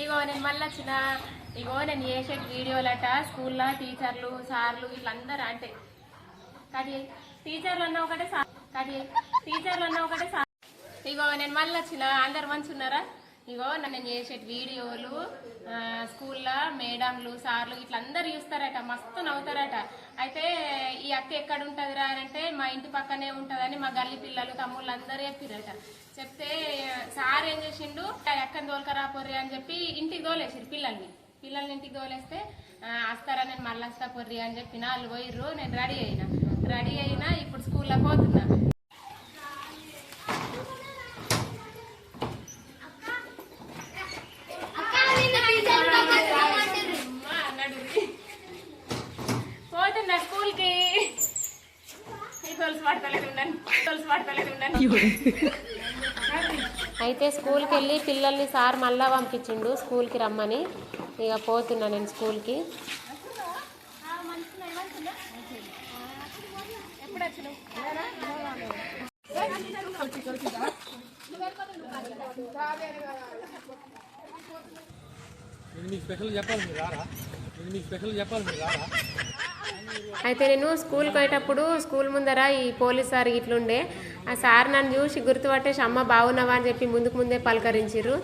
ఇగో నేను మళ్ళీ వచ్చిన ఇగో నేను చేసే వీడియోలట స్కూల్లో టీచర్లు సార్లు వీళ్ళందరూ అంటే కానీ టీచర్లు అన్న ఒకటే సార్ కానీ టీచర్లు అన్న ఒకటే సార్. ఇగో నేను మళ్ళీ వచ్చిన అందరు మంచి ఉన్నారా ఇగో నేను చేసే వీడియోలు స్కూల్లో మేడంలు సార్లు ఇట్లా అందరు చూస్తారట మస్తు నవ్వుతారట. అయితే ఈ అక్క ఎక్కడ ఉంటుందిరా అని అంటే మా ఇంటి పక్కనే ఉంటుందని మా గల్లి పిల్లలు తమ్ముళ్ళు అందరూ చెప్పిరట చెప్తే సార్ ఏం చేసిండు? అక్కని తోలుకరా పొర్రి అని చెప్పి ఇంటికి తోలేసిరు పిల్లల్ని. పిల్లల్ని ఇంటికి తోలేస్తే వస్తారా నేను మళ్ళీ వస్తా పొర్రి అని చెప్పిన వాళ్ళు పోయిర్రు నేను రెడీ అయినా. రెడీ అయినా ఇప్పుడు స్కూల్లో పోతున్నా అమ్మా, నడురి. పోతున్నా స్కూల్కి ఈ తొలుసు పడతలేదు ఉండండి తొలుసు పడతలేదు ఉండండి అయితే స్కూల్కి వెళ్ళి పిల్లల్ని సార్ మళ్ళా పంపించిండు. స్కూల్కి రమ్మని. ఇక పోతున్నా నేను స్కూల్కి. మీకు స్పెషల్ చెప్పాలి మీరు రారా? నేను మీకు స్పెషల్ చెప్పాలి మీరు రారా? అయితే నేను స్కూల్కి పోయేటప్పుడు స్కూల్ ముందర ఈ పోలీస్ సార్ ఇట్లుండే. ఆ సార్ నన్ను చూసి గుర్తుపట్టేసి అమ్మ బాగున్నావా? అని చెప్పి ముందుకు ముందే పలకరించారు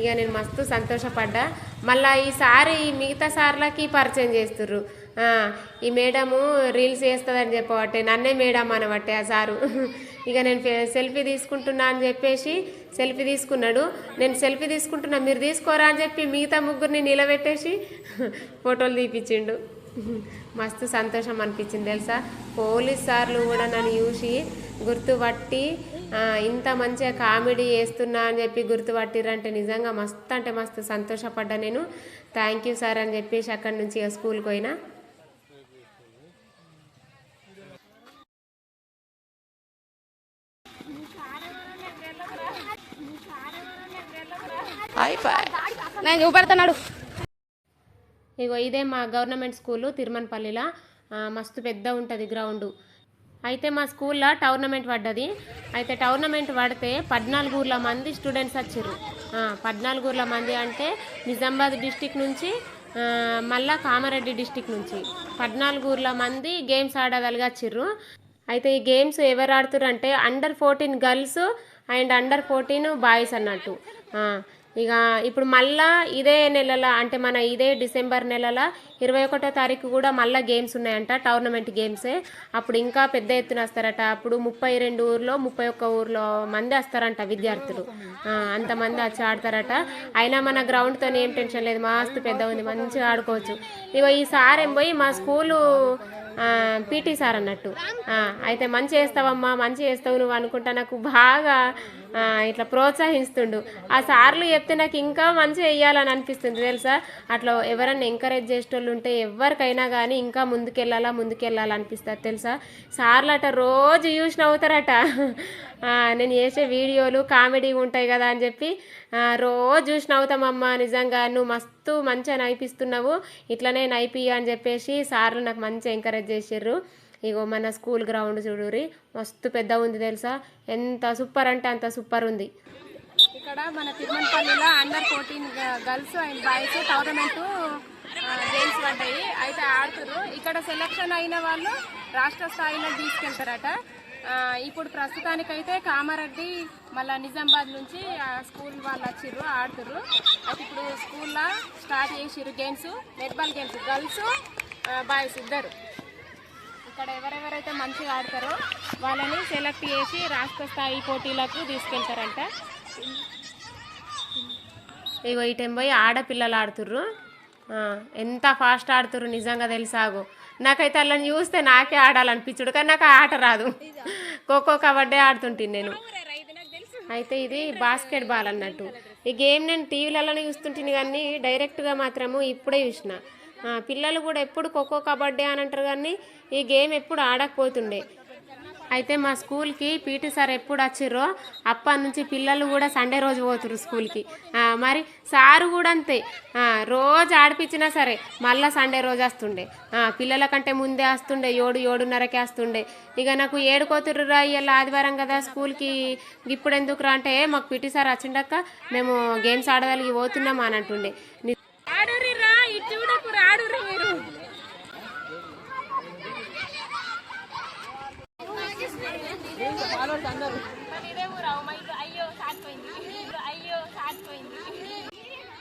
ఇక నేను మస్తు సంతోషపడ్డా. మళ్ళీ ఈ ఈ మిగతా సార్లకి పరిచయం చేస్తుర్రు. ఈ మేడము రీల్స్ చేస్తుందని చెప్పబట్టే నన్నే మేడం అనబట్టే ఆ సారు. ఇక నేను సెల్ఫీ తీసుకుంటున్నా అని చెప్పేసి సెల్ఫీ తీసుకున్నాడు. నేను సెల్ఫీ తీసుకుంటున్నా మీరు తీసుకోరా? అని చెప్పి మిగతా ముగ్గురిని నిలబెట్టేసి ఫోటోలు తీపిచ్చిండు. మస్తు సంతోషం అనిపించింది తెలుసా? పోలీస్ సార్లు కూడా నన్ను చూసి గుర్తుపట్టి ఇంత మంచిగా కామెడీ చేస్తున్నా అని చెప్పి గుర్తుపట్టిరంటే నిజంగా మస్తు అంటే మస్తు సంతోషపడ్డా నేను. థ్యాంక్ యూ సార్ అని చెప్పేసి అక్కడి నుంచి స్కూల్కి పోయినా. నేను చూపెడుతున్నాడు ఇగో ఇదే మా గవర్నమెంట్ స్కూలు తిరుమనపల్లిలో మస్తు పెద్ద ఉంటుంది గ్రౌండ్. అయితే మా స్కూల్లో టోర్నమెంట్ పడ్డది. అయితే టోర్నమెంట్ పడితే పద్నాలుగు ఊర్ల మంది స్టూడెంట్స్ వచ్చారు పద్నాలుగు ఊర్ల మంది అంటే నిజామాబాద్ డిస్టిక్ నుంచి మళ్ళా కామారెడ్డి డిస్టిక్ నుంచి. పద్నాలుగు ఊర్ల మంది గేమ్స్ ఆడగలిగచ్చిర్రు అయితే ఈ గేమ్స్ ఎవరు ఆడుతురు అంటే under fourteen girls and under fourteen boys అన్నట్టు. ఇక ఇప్పుడు మళ్ళా ఇదే నెలల అంటే మన ఇదే డిసెంబర్ నెలల ఇరవై ఒకటో తారీఖు కూడా మళ్ళా గేమ్స్ ఉన్నాయంట టోర్నమెంట్ గేమ్సే అప్పుడు ఇంకా పెద్ద ఎత్తున వస్తారట. అప్పుడు ముప్పై రెండు ఊర్లో ముప్పై ఒక్క ఊర్లో మంది వస్తారంట విద్యార్థులు. అంతమంది వచ్చి ఆడతారట. అయినా మన గ్రౌండ్తో ఏం టెన్షన్ లేదు. మస్తు పెద్ద ఉంది. మంచిగా ఆడుకోవచ్చు. ఇక ఈ సార్ ఏం పోయి మా స్కూలు పీటీ సార్ అన్నట్టు. అయితే మంచి చేస్తావమ్మా మంచి చేస్తావు నువ్వు అనుకుంటా నాకు బాగా ఇట్లా ప్రోత్సహిస్తుండు. ఆ సార్లు చెప్తే నాకు ఇంకా మంచిగా వేయాలని అనిపిస్తుంది తెలుసా? అట్లా ఎవరన్నా ఎంకరేజ్ చేసేటోళ్ళు ఉంటే ఎవరికైనా కానీ ఇంకా ముందుకెళ్ళాలా ముందుకెళ్ళాలా అనిపిస్తుంది తెలుసా? సార్లు అట రోజు చూసి నవ్వుతారట. నేను చేసే వీడియోలు కామెడీ ఉంటాయి కదా అని చెప్పి రోజు చూసి నవ్వుతామమ్మా నిజంగా నువ్వు మస్తు మంచిగా నైపిస్తున్నావు ఇట్లనే నైపి అని చెప్పేసి సార్లు నాకు మంచిగా ఎంకరేజ్ చేసారు ఇగో మన స్కూల్ గ్రౌండ్ చూడురి మస్తు పెద్ద ఉంది తెలుసా? ఎంత సూపర్ అంటే అంత సూపర్ ఉంది. ఇక్కడ మన తిరుమలపల్లిలో under fourteen girls and boys tournament games పడ్డాయి. అయితే ఆడుతున్నారు ఇక్కడ సెలక్షన్ అయిన వాళ్ళు రాష్ట్ర స్థాయిలో తీసుకెళ్తారట. ఇప్పుడు ప్రస్తుతానికైతే కామారెడ్డి మళ్ళీ నిజామాబాద్ నుంచి స్కూల్ వాళ్ళు వచ్చిర్రు ఆడుతుర్రు. అయితే ఇప్పుడు స్కూల్లో స్టార్ట్ చేసిర్రు games netball games girls boys ఇద్దరు. ఇక్కడ ఎవరెవరైతే మంచిగా ఆడతారో వాళ్ళని సెలెక్ట్ చేసి రాష్ట్ర స్థాయి పోటీలకు తీసుకెళ్తారంట. ఇగో ఈ టైం పోయి ఆడపిల్లలు ఆడుతుర్రు. ఎంత ఫాస్ట్ ఆడుతుర్రు నిజంగా తెలుసాగో నాకైతే అలా చూస్తే నాకే ఆడాలనిపించుడు కానీ నాకు ఆట రాదు. ఖోఖో కబడ్డీ ఆడుతుంటాను నేను. అయితే ఇది బాస్కెట్ బాల్ అన్నట్టు. ఈ గేమ్ నేను టీవీలలో చూస్తుంటాను కానీ డైరెక్ట్గా మాత్రము ఇప్పుడే చూసిన. పిల్లలు కూడా ఎప్పుడు ఖోఖో కబడ్డీ అని అంటారు కానీ ఈ గేమ్ ఎప్పుడు ఆడకపోతుండే. అయితే మా స్కూల్కి పీటీ సార్ ఎప్పుడు వచ్చిర్రో అప్పటి నుంచి పిల్లలు కూడా సండే రోజు పోతురు స్కూల్కి. మరి సారు కూడా అంతే. రోజు ఆడిపించినా సరే మళ్ళీ సండే రోజు వస్తుండే. పిల్లల కంటే ముందే వస్తుండే ఏడు ఏడున్నరకే వస్తుండే. ఇక నాకు ఏడుకోతుర్రురా ఇవాళ ఆదివారం కదా స్కూల్కి. ఇప్పుడు ఎందుకురా అంటే మాకు పీటీ సార్ వచ్చిండక్క మేము గేమ్స్ ఆడదానికి పోతున్నాం అని అంటుండే. ని- రా ఇటు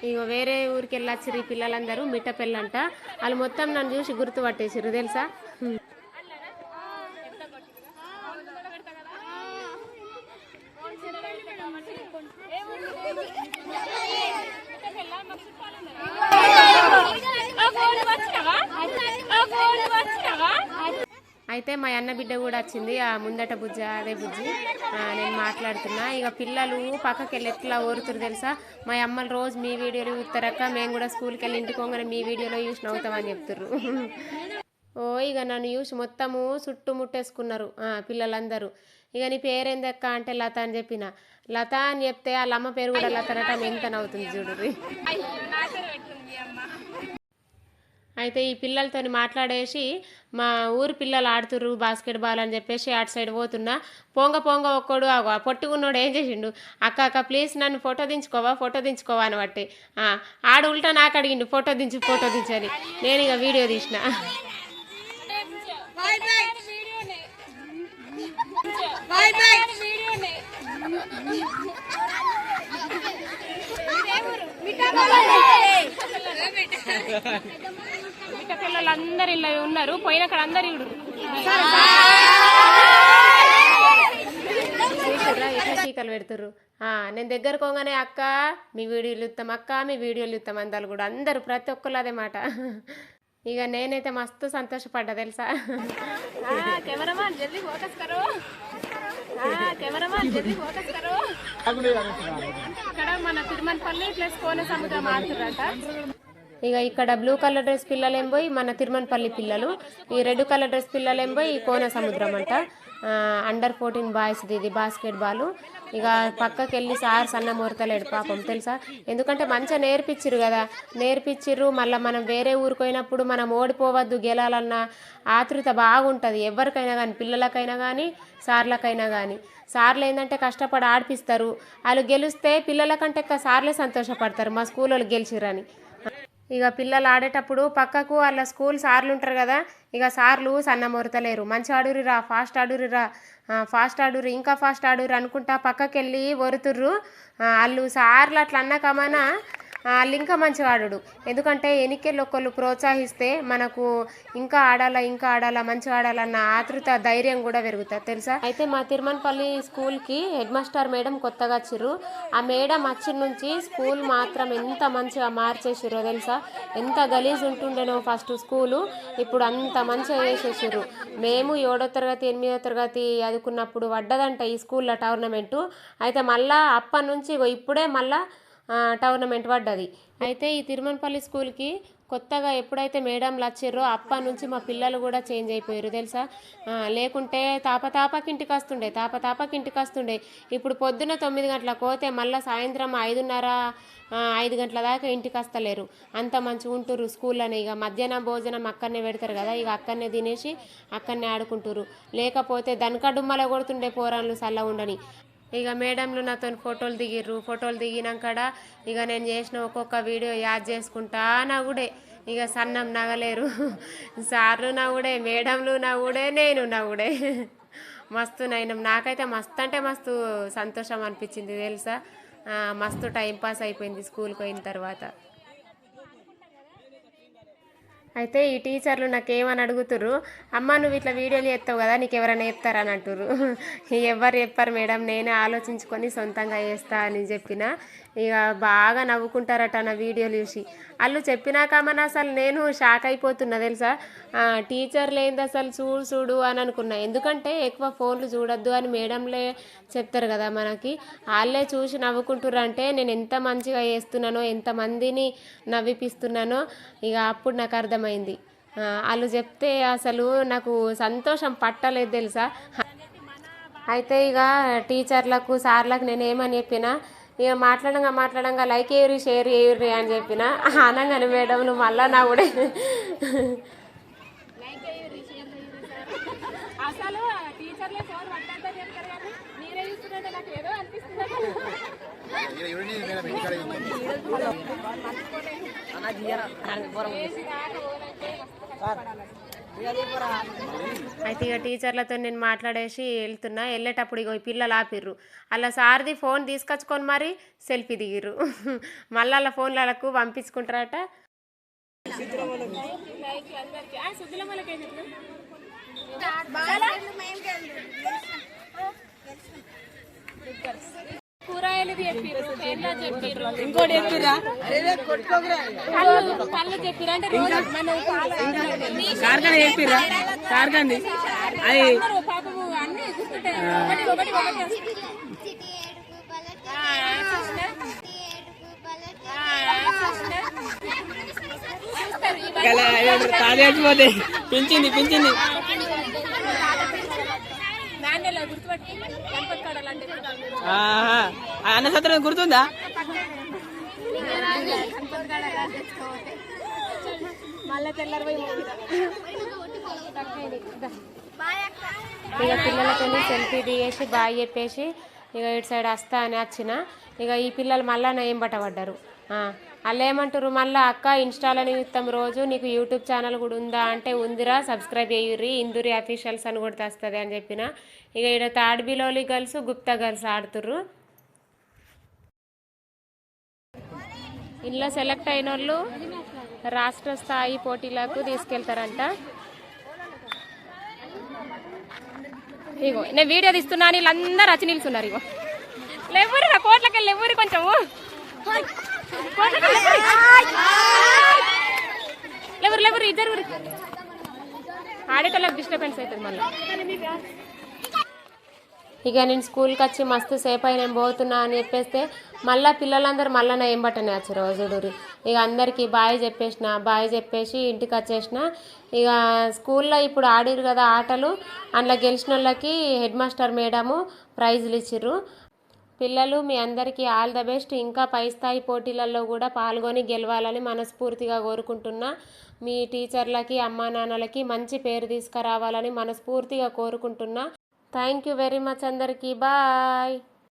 మీరు వేరే ఊరికి వెళ్ళొచ్చారు ఈ పిల్లలందరూ మిట్టపెళ్ళంట వాళ్ళు మొత్తం నన్ను చూసి గుర్తుపట్టేసారు తెలుసా? అయితే మా అన్న బిడ్డ కూడా వచ్చింది ఆ ముందట బుజ్జ అదే బుజ్జి. నేను మాట్లాడుతున్నా. ఇక పిల్లలు పక్కకి వెళ్ళి ఎట్లా ఓరుతురు తెలుసా? మా అమ్మలు రోజు మీ వీడియోలు చూస్తారక్క మేము కూడా స్కూల్కి వెళ్ళి ఇంటికి పోగానే మీ వీడియోలో చూసి అవుతామని చెప్తుర్రు. ఓ ఇక నన్ను చూసి మొత్తము చుట్టుముట్టేసుకున్నారు పిల్లలందరూ. ఇక నీ పేరేందక్క అంటే లత అని చెప్పిన. లత అని చెప్తే వాళ్ళ అమ్మ పేరు కూడా లతనట ఎంత నవ్వుతుంది చూడుర్రి అయ్యో నా పేరు పెట్టుకుంది అమ్మ అయితే ఈ పిల్లలతోని మాట్లాడేసి మా ఊరు పిల్లలు ఆడుతుర్రు బాస్కెట్ బాల్ అని చెప్పేసి అటు సైడ్ పోతున్నా. పోంగ పోంగ ఒక్కడు ఆ పొట్టుకున్నోడు ఏం చేసిండు? అక్క అక్క ప్లీజ్ నన్ను ఫోటో దించుకోవా ఫోటో దించుకోవా అని బట్టి ఆ, ఆడు ఉల్టా నాకు అడిగిండు ఫోటో దించు ఫోటో దించని నేను ఇక వీడియో తీసిన. మిట్ట పిల్లలందరూ ఇలా ఉన్నారు. పోయిన అక్కడ అందరు ఇడు చీకలు పెడుతుర్రు. ఆ, నేను దగ్గర పోగానే అక్క మీ వీడియోలు ఇస్తాం అక్క మీ వీడియోలు ఇస్తాం అందరు కూడా. అందరూ ప్రతి ఒక్కరు అదే మాట. ఇక నేనైతే మస్తు సంతోషపడ్డా తెలుసా? కెమెరామాన్ జల్దీ ఫోకస్ కరో కెమెరామాన్ జల్దీ ఫోకస్ కరో ఇక్కడ మన తిరుమలపల్లి ప్లస్ కోన సముద్రం ఆడుతుర్రట. ఇక ఇక్కడ బ్లూ కలర్ డ్రెస్ పిల్లలేం పోయి మన తిరుమనపల్లి పిల్లలు. ఈ రెడ్ కలర్ డ్రెస్ పిల్లలేం పోయి కోన సముద్రం అంట. అండర్ ఫోర్టీన్ బాయ్స్ ఇది బాస్కెట్ బాల్ ఇక పక్కకి వెళ్ళి సార్ సన్న మురతలేడు పాపం తెలుసా? ఎందుకంటే మంచిగా నేర్పించిర్రు కదా. నేర్పించిర్రు మళ్ళీ మనం వేరే ఊరికి పోయినప్పుడు మనం ఓడిపోవద్దు గెలాలన్న ఆతృత బాగుంటుంది. ఎవరికైనా కానీ పిల్లలకైనా కానీ సార్లకైనా కానీ సార్లు ఏంటంటే కష్టపడి ఆడిపిస్తారు. వాళ్ళు గెలిస్తే పిల్లల కంటే సార్లే సంతోషపడతారు. మా స్కూల్ వాళ్ళు గెలిచిరని ఇక పిల్లలు ఆడేటప్పుడు పక్కకు వాళ్ళ స్కూల్ సార్లు ఉంటారు కదా ఇక సార్లు సన్నమొరతలేరు మంచి ఆడురిరా ఫాస్ట్ ఆడురిరా ఫాస్ట్ ఆడురు ఇంకా ఫాస్ట్ ఆడురు అనుకుంటా పక్కకి వెళ్ళి ఒరుతుర్రు వాళ్ళు సార్లు అట్లా అన్నకమనా ఇంకా మంచిగా ఎందుకంటే ఎనికెళ్ళి ఒకళ్ళు ప్రోత్సహిస్తే మనకు ఇంకా ఆడాలా ఇంకా ఆడాలా మంచిగా ఆడాలన్న ఆతృత ధైర్యం కూడా పెరుగుతుంది. తెలుసా? అయితే మా తిరుమలపల్లి స్కూల్కి హెడ్ మాస్టర్ మేడం కొత్తగా వచ్చిర్రు. ఆ మేడం వచ్చిన నుంచి స్కూల్ మాత్రం ఎంత మంచిగా మార్చేసిర్రో తెలుసా? ఎంత గలీజ్ ఉంటుండేనో ఫస్ట్ స్కూలు. ఇప్పుడు అంత మంచిగా చేసేసిర్రు. మేము ఏడో తరగతి ఎనిమిదో తరగతి చదువుకున్నప్పుడు పడ్డదంట ఈ స్కూల్లో టోర్నమెంటు. అయితే మళ్ళా అప్పటి నుంచి ఇప్పుడే మళ్ళా టోర్నమెంట్ పడ్డది. అయితే ఈ తిరుమలపల్లి స్కూల్కి కొత్తగా ఎప్పుడైతే మేడంలు వచ్చిర్రో అప్పటి నుంచి మా పిల్లలు కూడా చేంజ్ అయిపోయారు తెలుసా? లేకుంటే తాపతాపకింటికి ఇంటికి వస్తుండే తాపతాపకి ఇంటికి వస్తుండే. ఇప్పుడు పొద్దున తొమ్మిది గంటలకు పోతే మళ్ళీ సాయంత్రం ఐదున్నర ఐదు గంటల దాకా ఇంటికి వస్తలేరు. అంత మంచిగా ఉంటుర్రు స్కూల్లోనే. ఇక మధ్యాహ్నం భోజనం అక్కడనే పెడతారు కదా ఇక అక్కడనే తినేసి అక్కడనే ఆడుకుంటుర్రు. లేకపోతే దనకడుమ్మల కొడుతుండే పోరాన్లు చల్ల ఉండని ఇక మేడంలు నాతో ఫోటోలు దిగిర్రు. ఫోటోలు దిగినాకడ ఇక నేను చేసిన ఒక్కొక్క వీడియో యాద్ చేసుకుంటా కూడా ఇక సన్నం నగలేరు. సార్లు నవ్వుడే మేడంలు నవ్వుడే నేను నవ్వుడే మస్తు నైనం నాకైతే మస్తు అంటే మస్తు సంతోషం అనిపించింది తెలుసా? మస్తు టైంపాస్ అయిపోయింది స్కూల్కి పోయిన తర్వాత. అయితే ఈ టీచర్లు నాకేమని అడుగుతుర్రు? అమ్మ నువ్వు ఇట్లా వీడియోలు చేస్తావు కదా నీకు ఎవరైనా చెప్తారని అంటుర్రు. ఎవరు చెప్పారు మేడం నేనే ఆలోచించుకొని సొంతంగా చేస్తా అని చెప్పిన. ఇక బాగా నవ్వుకుంటారట నా వీడియోలు చూసి. వాళ్ళు చెప్పినాక మన అసలు నేను షాక్ అయిపోతున్నా తెలుసా? టీచర్ లేనిది అసలు చూడు చూడు అని అనుకున్నా. ఎందుకంటే ఎక్కువ ఫోన్లు చూడొద్దు అని మేడంలే చెప్తారు కదా మనకి. వాళ్ళే చూసి నవ్వుకుంటుర్రు అంటే నేను ఎంత మంచిగా చేస్తున్నానో ఎంతమందిని నవ్విపిస్తున్నానో ఇక అప్పుడు నాకు అర్థమైంది. వాళ్ళు చెప్తే అసలు నాకు సంతోషం పట్టలేదు తెలుసా? అయితే ఇక టీచర్లకు సార్లకు నేను ఏమని చెప్పిన ఇక మాట్లాడంగా మాట్లాడంగా లైక్ ఏరి షేర్ ఏరి అని చెప్పిన. అనగానే మేడం నువ్వు మళ్ళా నా కూడా. అసలు టీచర్లే ఫోన్ పట్టంతా చెప్తారు కానీ మీరే చూస్తుంటే నాకు ఏదో అనిపిస్తుంది. అయితే ఇక టీచర్లతో నేను మాట్లాడేసి వెళ్తున్నా. వెళ్ళేటప్పుడు ఇగో పిల్లలు ఆపిర్రు. అలా సార్ది ఫోన్ తీసుకొచ్చుకొని మరి సెల్ఫీ దిగిర్రు. మళ్ళీ అలా ఫోన్లకు పంపించుకుంటారట. కూరగాయలు చెప్పిర్రు పేర్లు చెప్పిర్రు. ఇంకోటి చెప్పిర్రా? పళ్ళు పళ్ళు చెప్పిర్రు. అంటే రోజు మన కార్ఖాన చెప్పిర్రా? కార్ఖాంది అది పాపము అన్ని గుర్తుంటాయి ఒకటి ఒకటి ఒకటి పెంచింది పెంచింది నాణ్యలో గుర్తుపట్టి గణపతి కాడలు అంటే ఆహా. ఆ అన్న సత్రం గుర్తుందా? మళ్ళీ తెల్లారి పోయి ఇక పిల్లలతో సెల్ఫీ దిగేసి బాయ్ చెప్పేసి ఇక ఇటు సైడ్ వస్తా అని వచ్చిన ఇక ఈ పిల్లలు మళ్ళా ఏం పట్టబడ్డారు. వాళ్ళు ఏమంటారు మళ్ళీ అక్క ఇన్స్టాలో చూస్తాం రోజు నీకు యూట్యూబ్ ఛానల్ కూడా ఉందా అంటే ఉందిరా సబ్స్క్రైబ్ చేయుర్రి ఇందూరి అఫీషియల్స్ అని కూడా తెస్తుంది అని చెప్పిన. ఇక ఇక్కడ తాడ్బిలోలి గర్ల్స్ గుప్తా గర్ల్స్ ఆడుతుర్రు. ఇందులో సెలెక్ట్ అయిన వాళ్ళు రాష్ట్ర స్థాయి పోటీలకు తీసుకెళ్తారంట. ఇగో నేను వీడియో తీస్తున్నాను వీళ్ళందరూ వచ్చి నిల్చున్నారు ఇగో. లేవురు నా కోట్లకి వెళ్ళి లేవురు కొంచెము లేవురు. లేవురు ఇద్దరు ఆడేటోళ్ళకి డిస్టర్బెన్స్ అవుతుంది మళ్ళీ. ఇక నేను స్కూల్కి వచ్చి మస్తు సేపు అయి నేను పోతున్నా అని చెప్పేస్తే మళ్ళీ పిల్లలందరూ మళ్ళీ నా ఏం వచ్చారు రోజుడూరి ఇక అందరికీ బాయ్ చెప్పేసిన బాయ్ చెప్పేసి ఇంటికి వచ్చేసిన. ఇక స్కూల్లో ఇప్పుడు ఆడిరు కదా ఆటలు అందులో గెలిచిన వాళ్ళకి హెడ్ మాస్టర్ మేడము ప్రైజులు ఇచ్చిర్రు. పిల్లలు మీ అందరికీ ఆల్ ద బెస్ట్. ఇంకా పై స్థాయి పోటీలలో కూడా పాల్గొని గెలవాలని మనస్ఫూర్తిగా కోరుకుంటున్నా. మీ టీచర్లకి అమ్మా నాన్నలకి మంచి పేరు తీసుకురావాలని మనస్ఫూర్తిగా కోరుకుంటున్నా. థ్యాంక్ యూ వెరీ మచ్ అందరికీ. బాయ్.